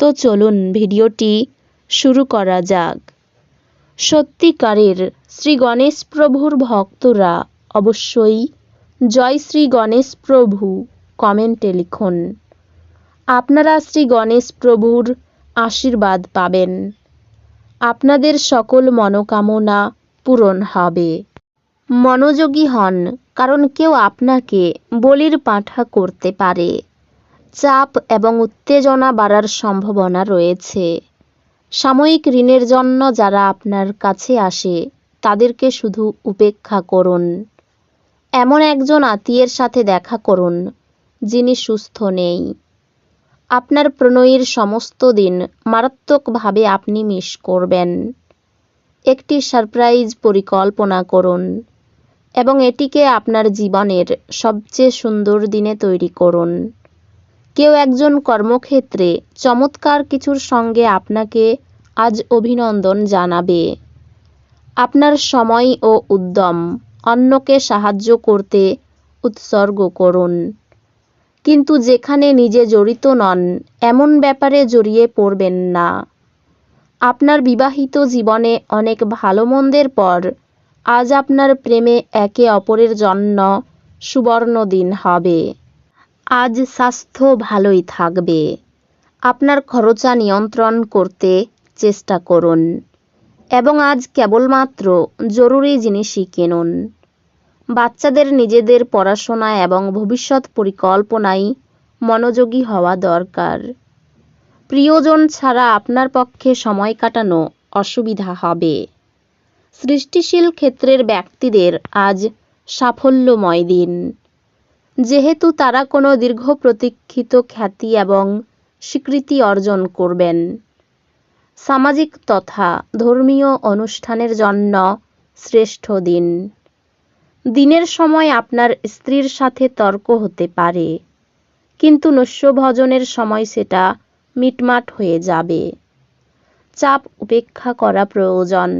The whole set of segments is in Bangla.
তো চলুন ভিডিওটি শুরু করা যাক। সত্যিকারের শ্রী গণেশ প্রভুর ভক্তরা অবশ্যই জয় শ্রী গণেশ প্রভু কমেন্টে লিখুন। আপনারা শ্রী গণেশ প্রভুর আশীর্বাদ পাবেন। আপনাদের সকল মনোকামনা পূরণ হবে। মনোযোগী হন, কারণ কেউ আপনাকে বলির পাঠা করতে পারে। চাপ এবং উত্তেজনা বাড়ার সম্ভাবনা রয়েছে। সাময়িক ঋণের জন্য যারা আপনার কাছে আসে, তাদেরকে শুধু উপেক্ষা করুন। এমন একজন আত্মীয়ের সাথে দেখা করুন, যিনি সুস্থ নেই। আপনার প্রণয়ীর সমস্ত দিন মারাত্মকভাবে আপনি মিস করবেন। একটি সারপ্রাইজ পরিকল্পনা করুন এবং এটিকে আপনার জীবনের সবচেয়ে সুন্দর দিনে তৈরি করুন। কেউ একজন কর্মক্ষেত্রে চমৎকার কিছুর সঙ্গে আপনাকে আজ অভিনন্দন জানাবে। আপনার সময় ও উদ্যম অন্যকে সাহায্য করতে উৎসর্গ করুন। কিন্তু যেখানে নিজে জড়িত নন, এমন ব্যাপারে জড়িয়ে পড়বেন না। আপনার বিবাহিত জীবনে অনেক ভালো মন্দের পর আজ আপনার প্রেমে একে অপরের জন্য সুবর্ণ দিন হবে। আজ স্বাস্থ্য ভালোই থাকবে। আপনার খরচা নিয়ন্ত্রণ করতে চেষ্টা করুন এবং আজ কেবলমাত্র জরুরি জিনিসই কিনুন। বাচ্চাদের নিজেদের পড়াশোনা এবং ভবিষ্যৎ পরিকল্পনায় মনোযোগী হওয়া দরকার। প্রিয়জন ছাড়া আপনার পক্ষে সময় কাটানো অসুবিধা হবে। সৃষ্টিশীল ক্ষেত্রের ব্যক্তিদের আজ সাফল্যময় দিন। যেহেতু তারা কোনো দীর্ঘ প্রতীক্ষিত খ্যাতি এবং স্বীকৃতি অর্জন করবেন। সামাজিক তথা ধর্মীয় অনুষ্ঠানের জন্য শ্রেষ্ঠ দিন। দিনের সময় আপনার স্ত্রীর সাথে তর্ক হতে পারে, কিন্তু নস্যভজনের সময় সেটা মিটমাট হয়ে যাবে। চাপ উপেক্ষা করা প্রয়োজন।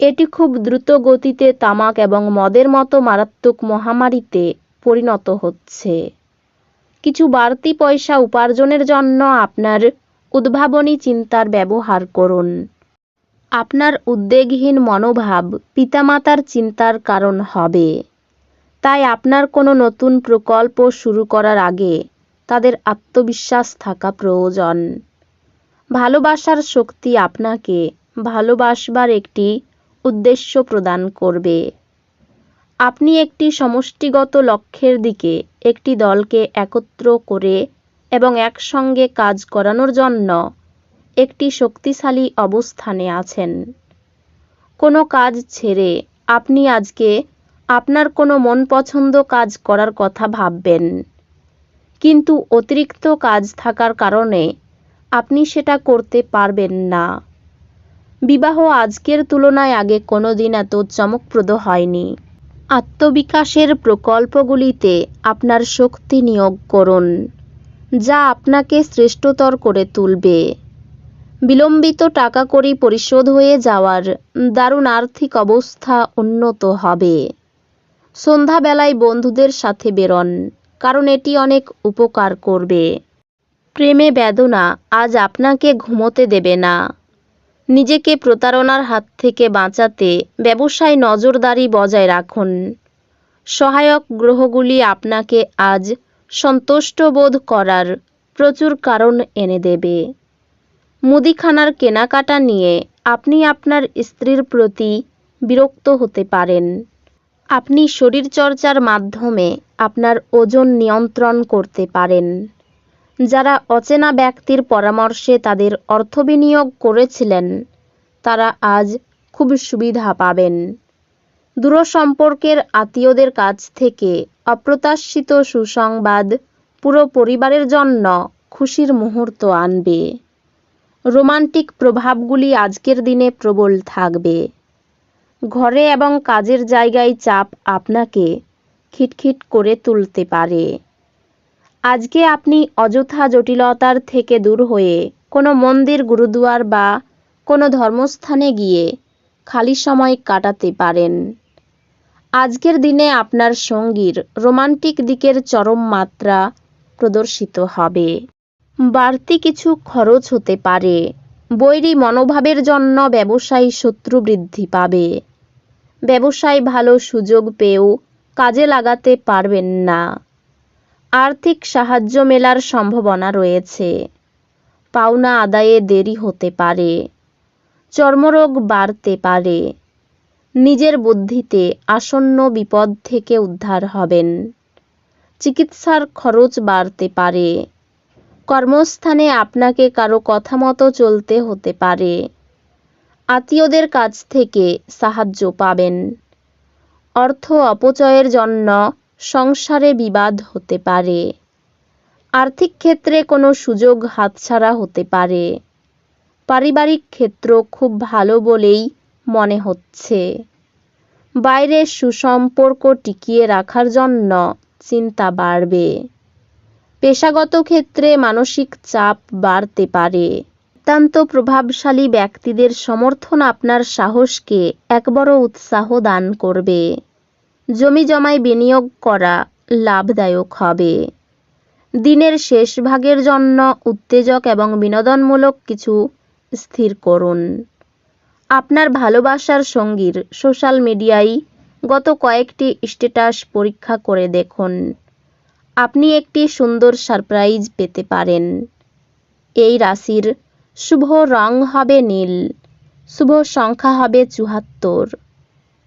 এটি খুব দ্রুত গতিতে তামাক এবং মদের মতো মারাত্মক মহামারীতে পরিণত হচ্ছে। কিছু বাড়তি পয়সা উপার্জনের জন্য আপনার উদ্ভাবনী চিন্তার ব্যবহার করুন। আপনার উদ্বেগহীন মনোভাব পিতামাতার চিন্তার কারণ হবে। তাই আপনার কোনো নতুন প্রকল্প শুরু করার আগে তাদের আত্মবিশ্বাস থাকা প্রয়োজন। ভালোবাসার শক্তি আপনাকে ভালোবাসবার একটি উদ্দেশ্য প্রদান করবে। আপনি একটি সমষ্টিগত লক্ষ্যের দিকে একটি দলকে একত্র করে এবং একসঙ্গে কাজ করানোর জন্য একটি শক্তিশালী অবস্থানে আছেন। কোনো কাজ ছেড়ে আপনি আজকে আপনার কোনো মন পছন্দ কাজ করার কথা ভাববেন, কিন্তু অতিরিক্ত কাজ থাকার কারণে আপনি সেটা করতে পারবেন না। বিবাহ আজকের তুলনায় আগে কোনো দিন এত চমকপ্রদ হয়নি। আত্মবিকাশের প্রকল্পগুলিতে আপনার শক্তি নিয়োগ করুন, যা আপনাকে শ্রেষ্ঠতর করে তুলবে। বিলম্বিত টাকা কড়ি পরিশোধ হয়ে যাওয়ার দারুণ আর্থিক অবস্থা উন্নত হবে। সন্ধ্যাবেলায় বন্ধুদের সাথে বেরোন, কারণ এটি অনেক উপকার করবে। প্রেমে বেদনা আজ আপনাকে ঘুমোতে দেবে না। নিজেকে প্রতারণার হাত থেকে বাঁচাতে ব্যবসায় নজরদারি বজায় রাখুন। সহায়ক গ্রহগুলি আপনাকে আজ সন্তুষ্ট বোধ করার প্রচুর কারণ এনে দেবে। মুদিখানার কেনাকাটা নিয়ে আপনি আপনার স্ত্রীর প্রতি বিরক্ত হতে পারেন। আপনি শরীরচর্চার মাধ্যমে আপনার ওজন নিয়ন্ত্রণ করতে পারেন। যারা অচেনা ব্যক্তির পরামর্শে তাদের অর্থ বিনিয়োগ করেছিলেন, তারা আজ খুব সুবিধা পাবেন। দূরসম্পর্কের আত্মীয়দের কাছ থেকে অপ্রত্যাশিত সুসংবাদ পুরো পরিবারের জন্য খুশির মুহূর্ত আনবে। রোমান্টিক প্রভাবগুলি আজকের দিনে প্রবল থাকবে। ঘরে এবং কাজের জায়গায় চাপ আপনাকে খিটখিট করে তুলতে পারে। আজকে আপনি অযথা জটিলতার থেকে দূর হয়ে কোনো মন্দির, গুরুদুয়ার বা কোনো ধর্মস্থানে গিয়ে খালি সময় কাটাতে পারেন। আজকের দিনে আপনার সঙ্গীর রোমান্টিক দিকের চরম মাত্রা প্রদর্শিত হবে। বাড়তি কিছু খরচ হতে পারে। বৈরী মনোভাবের জন্য ব্যবসায়ী শত্রু বৃদ্ধি পাবে। ব্যবসায় ভালো সুযোগ পেয়েও কাজে লাগাতে পারবেন না। আর্থিক সাহায্য মেলার সম্ভাবনা রয়েছে। পাওনা আদায়ে দেরি হতে পারে। চর্মরোগ বাড়তে পারে। নিজের বুদ্ধিতে আসন্ন বিপদ থেকে উদ্ধার হবেন। চিকিৎসার খরচ বাড়তে পারে। কর্মস্থানে আপনাকে কারও কথা মতো চলতে হতে পারে। আত্মীয়দের কাছ থেকে সাহায্য পাবেন। অর্থ অপচয়ের জন্য সংসারে বিবাদ হতে পারে। আর্থিক ক্ষেত্রে কোনো সুযোগ হাতছাড়া হতে পারে। পারিবারিক ক্ষেত্র খুব ভালো বলেই মনে হচ্ছে। বাইরে সুসম্পর্ক টিকিয়ে রাখার জন্য চিন্তা বাড়বে। পেশাগত ক্ষেত্রে মানসিক চাপ বাড়তে পারে। অত্যন্ত প্রভাবশালী ব্যক্তিদের সমর্থন আপনার সাহসকে এক বড় উৎসাহ দান করবে। জমি জমায় বিনিয়োগ করা লাভদায়ক হবে। দিনের শেষ ভাগের জন্য উত্তেজক এবং বিনোদনমূলক কিছু স্থির করুন। আপনার ভালোবাসার সঙ্গীর সোশ্যাল মিডিয়ায় গত কয়েকটি স্ট্যাটাস পরীক্ষা করে দেখুন। আপনি একটি সুন্দর সারপ্রাইজ পেতে পারেন। এই রাশির শুভ রং হবে নীল, শুভ সংখ্যা হবে চুহাত্তর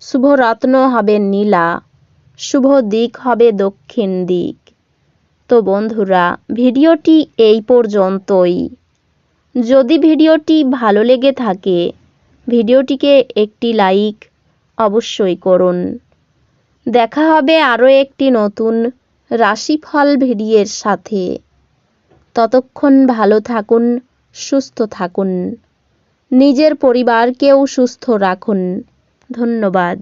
শুভ রত্ন হবে নীলা, শুভ দিক হবে দক্ষিণ দিক। তো বন্ধুরা, ভিডিওটি এই পর্যন্তই। যদি ভিডিওটি ভালো লেগে থাকে, ভিডিওটিকে একটি লাইক অবশ্যই করুন। দেখা হবে আরও একটি নতুন রাশিফল ভিডিওর সাথে। ততক্ষণ ভালো থাকুন, সুস্থ থাকুন। নিজের পরিবারকেও সুস্থ রাখুন। ধন্যবাদ।